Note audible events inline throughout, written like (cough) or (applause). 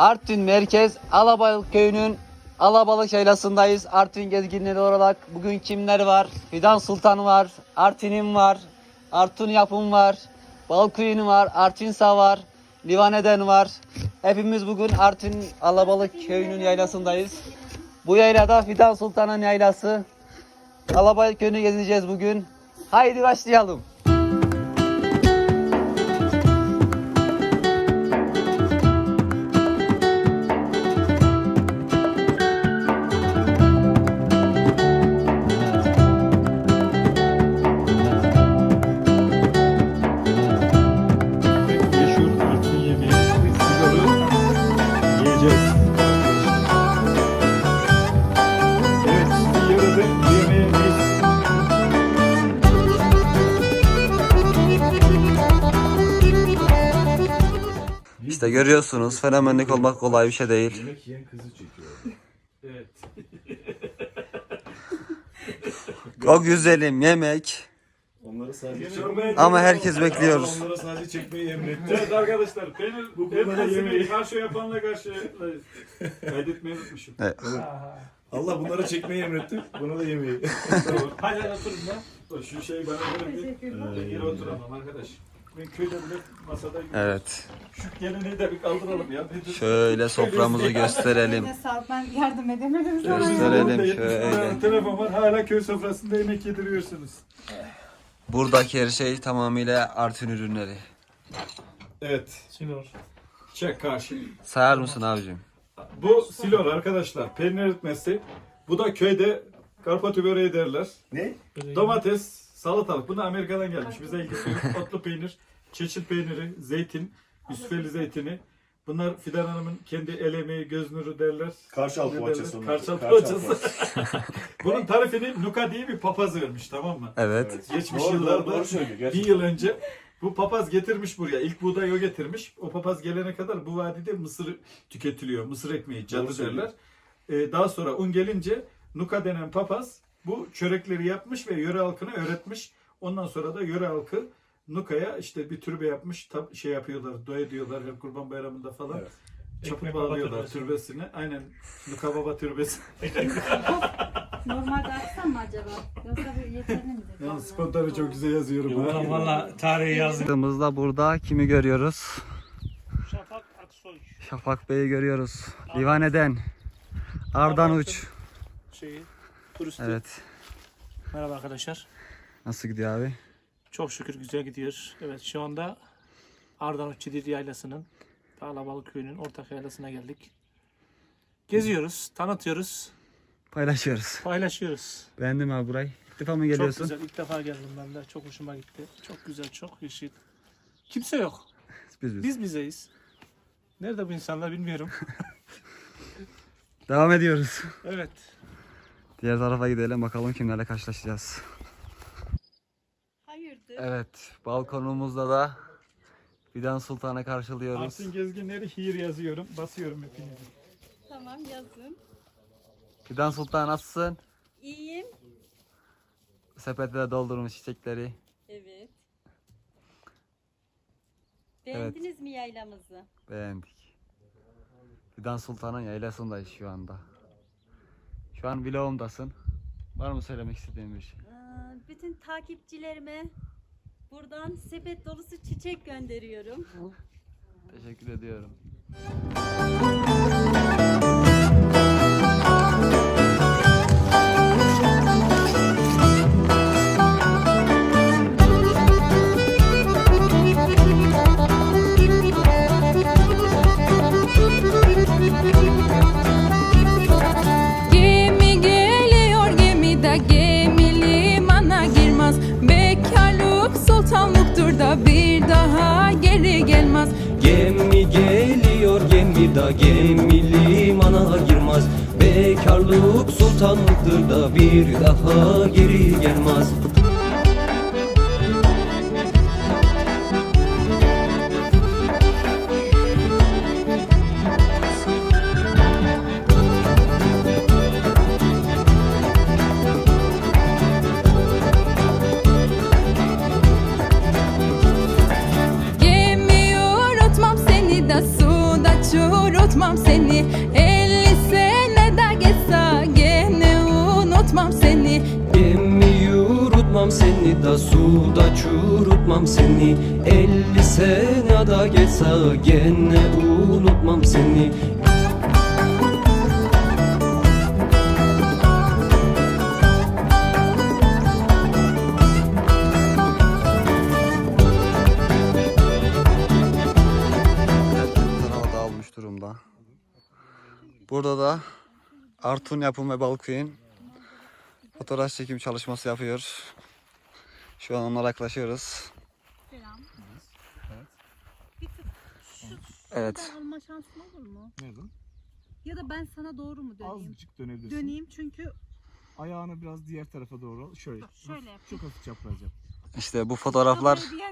Artvin Merkez Alabalık Köyü'nün Alabalık Yaylası'ndayız. Artvin gezginleri olarak bugün kimler var? Fidan Sultan var, Artin'im var, Artun Yapım var, Balkuyun var, Artinsa var, Livaneden var. Hepimiz bugün Artvin Alabalık Köyü'nün yaylasındayız. Bu yaylada Fidan Sultan'ın yaylası. Alabalık Köyü'nü gezeceğiz bugün. Haydi başlayalım. İşte görüyorsunuz fenomenlik olmak kolay bir şey değil. Yemek yiyen kızı çekiyor. (laughs) Evet. (laughs) O güzelim yemek. Onları sadece Ama herkes bekliyoruz. Onlara sadece çekmeyi emretti. Evet arkadaşlar, peynir Bu yemeği- karşı yapanla karşı kaydetmeyi unutmuşum. Evet. Allah bunlara çekmeyi emretti. Buna da yemeği. Hadi oturun lan. Şu şeyi bana verin bir. Teşekkürler. Yere oturalım arkadaş. Ben köyde bile masada Evet. şu geleneği de bir kaldıralım ya. Nedir? Şöyle soframızı gösterelim. Eline sağlık ben yardım edemedim sana. Gösterelim Orada 70 şöyle. Telefon var hala köy sofrasında yemek yediriyorsunuz. Buradaki her şey tamamıyla Artvin ürünleri. Evet. Sinor. Çek karşı. Sayar mısın abicim? Bu silor arkadaşlar. Peynir eritmesi. Bu da köyde karpatı böreği derler. Ne? Domates, salatalık. Bu da Amerika'dan gelmiş. Bize ilgisi yok. Otlu peynir, çeçil peyniri, zeytin, yusufeli zeytini. Bunlar Fidan Hanım'ın kendi el emeği, göz nuru derler. Karşal Ne poğaçası. derler? onlar. Karşal Karşal poğaçası. (laughs) Bunun tarifini Nuka diye bir papaz vermiş tamam mı? Evet. Evet. Geçmiş Doğru, yıllarda doğru, doğru söylüyor. bir Gerçekten. yıl önce bu papaz getirmiş buraya. İlk buğday o getirmiş. O papaz gelene kadar bu vadide mısır tüketiliyor. Mısır ekmeği, Doğru cadı söylüyor. derler. Ee, daha sonra un gelince Nuka denen papaz bu çörekleri yapmış ve yöre halkına öğretmiş. Ondan sonra da yöre halkı Nuka'ya işte bir türbe yapmış. Tab- şey yapıyorlar, dua ediyorlar her kurban bayramında falan. Evet. Baba bağlıyorlar türbesi. türbesine. Aynen Nuka Baba türbesi. (laughs) Normalde açsam mı acaba? Yoksa bir yeterli midir? (laughs) Spontane çok güzel yazıyorum. ha. Valla valla tarihi yazdım. Burada kimi görüyoruz? Şafak Aksoy Şafak Bey'i görüyoruz. Livaneden. Ardan Uç. şeyi turisti. Evet. Merhaba arkadaşlar. Nasıl gidiyor abi? Çok şükür güzel gidiyor. Evet şu anda Ardanuç Çidir Yaylası'nın Dağlabalık Köyü'nün ortak yaylasına geldik. Geziyoruz, tanıtıyoruz, Paylaşıyoruz. paylaşıyoruz. Beğendin mi abi burayı? İlk defa mı Çok geliyorsun? güzel. İlk defa geldim ben de. Çok hoşuma gitti. Çok güzel, çok yeşil. Kimse yok. Biz biz. Biz bizeyiz. Nerede bu insanlar bilmiyorum. (laughs) Devam ediyoruz. evet. Diğer tarafa gidelim bakalım kimlerle karşılaşacağız. Hayırdır? Evet. Balkonumuzda da Fidan Sultan'ı karşılıyoruz. Artvin gezginleri hir yazıyorum. Basıyorum hepinizi. Tamam yazın. Fidan Sultan nasılsın? İyiyim. Sepete de doldurmuş çiçekleri. Evet. Beğendiniz mi yaylamızı? Beğendik. Fidan Sultan'ın yaylasındayız şu anda. Şu an vlogumdasın. Var mı söylemek istediğin bir şey? Aa, Bütün takipçilerime buradan sepet dolusu çiçek gönderiyorum. Teşekkür ediyorum. Bekarlık sultanlıktır da bir daha geri gelmez unutmam seni. Gemi yurutmam seni da suda çurutmam seni. Elli sene da geçse gene unutmam seni. Durumda. Burada da Artun Yapım ve Balkuyun fotoğraf çekim çalışması yapıyor. Şu an onlara yaklaşıyoruz. Selam. Evet. Şuradan alma şansın olur mu? Nereden? Ya da ben sana doğru mu döneyim? Azıcık dönebilirsin. Döneyim çünkü Ayağını biraz diğer tarafa doğru al. Şöyle. şöyle yap. Çok hafif çapraz yap. İşte bu fotoğraflar bir.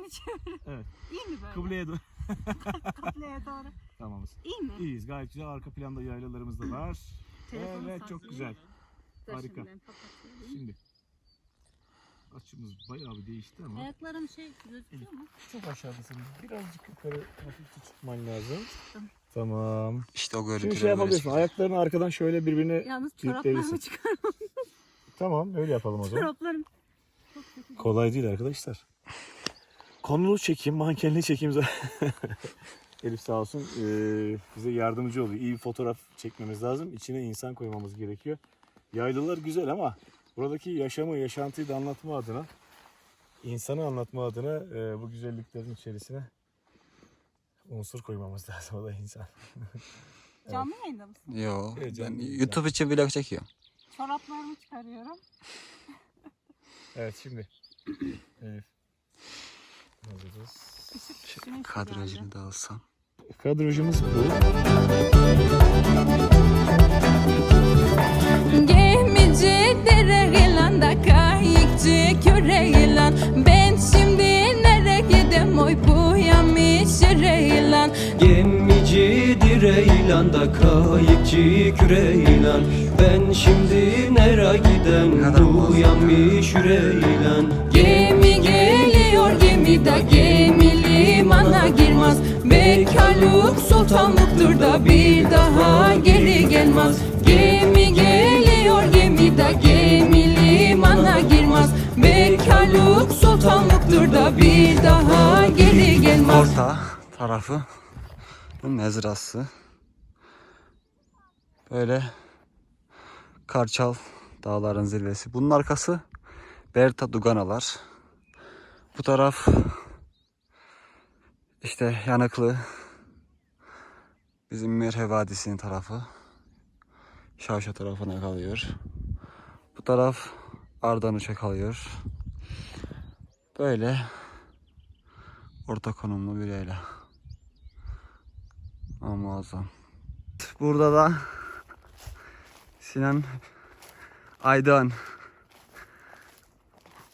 Evet. İyi mi böyle? Kıbleye doğru. (laughs) Kıbleye doğru. Tamamız. İyi mi? İyiyiz gayet güzel. Arka planda yaylalarımız da var. Evet çok güzel. Dur Harika. şimdi ben. Şimdi. Açımız bayağı bir değişti ama. Ayaklarım şey gözüküyor mu? Çok aşağıdasın. Birazcık yukarı hafifçe çıkman lazım. Tamam. işte o Şimdi görüntüleri şey yapabilirsin. Ayaklarını arkadan şöyle birbirine... Yalnız çoraplarımı çıkarmam. Tamam öyle yapalım o zaman. Çoraplarım. Kolay değil arkadaşlar. Konulu çekim, mankenli çekim zaten. (laughs) Elif sağ olsun eee, bize yardımcı oluyor. İyi bir fotoğraf çekmemiz lazım. İçine insan koymamız gerekiyor. Yaylılar güzel ama buradaki yaşamı, yaşantıyı da anlatma adına, insanı anlatma adına eee, bu güzelliklerin içerisine unsur koymamız (laughs) lazım. O da insan. (laughs) Canlı yayında mısın? Yo, Evet, ben canım. YouTube için vlog çekiyorum. Çoraplarımı çıkarıyorum. Evet şimdi. Elif. Hazırız. Güneş Kadrajını da alsam. Kadrajımız bu. Gemici dere yılanda kayıkçı küre yılan Ben şimdi nereye gidem? Oy bu yamış yere yılan Gemici direylan kayıkçı küreylan Ben şimdi nere gidem? Bu yamış yüreğilan Gemi geliyor gemide gemi limana girmez. Bekarlık sultanlıktır da bir daha geri gelmez Gemi geliyor gemide gemi limana girmez Bekarlık sultanlıktır da bir daha geri gelmez Orta tarafı bu mezrası. Böyle Karçal dağların zirvesi. Bunun arkası Berta Duganalar. Bu taraf işte Yanıklı bizim Merhe Vadisi'nin tarafı. Şavşa tarafına kalıyor. Bu taraf Ardanuç'a kalıyor. Böyle orta konumlu bir yayla. Ama muazzam. Burada da Sinan Aydan.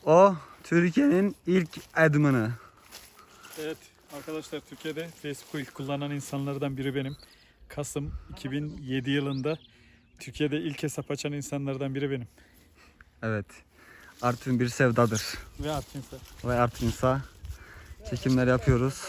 O Türkiye'nin ilk admını. Evet arkadaşlar Türkiye'de Facebook kullanan insanlardan biri benim. Kasım 2007 yılında Türkiye'de ilk hesap açan insanlardan biri benim. Evet. Artvin bir sevdadır. Ve Artinsa. Ve Artvin'sa çekimler yapıyoruz.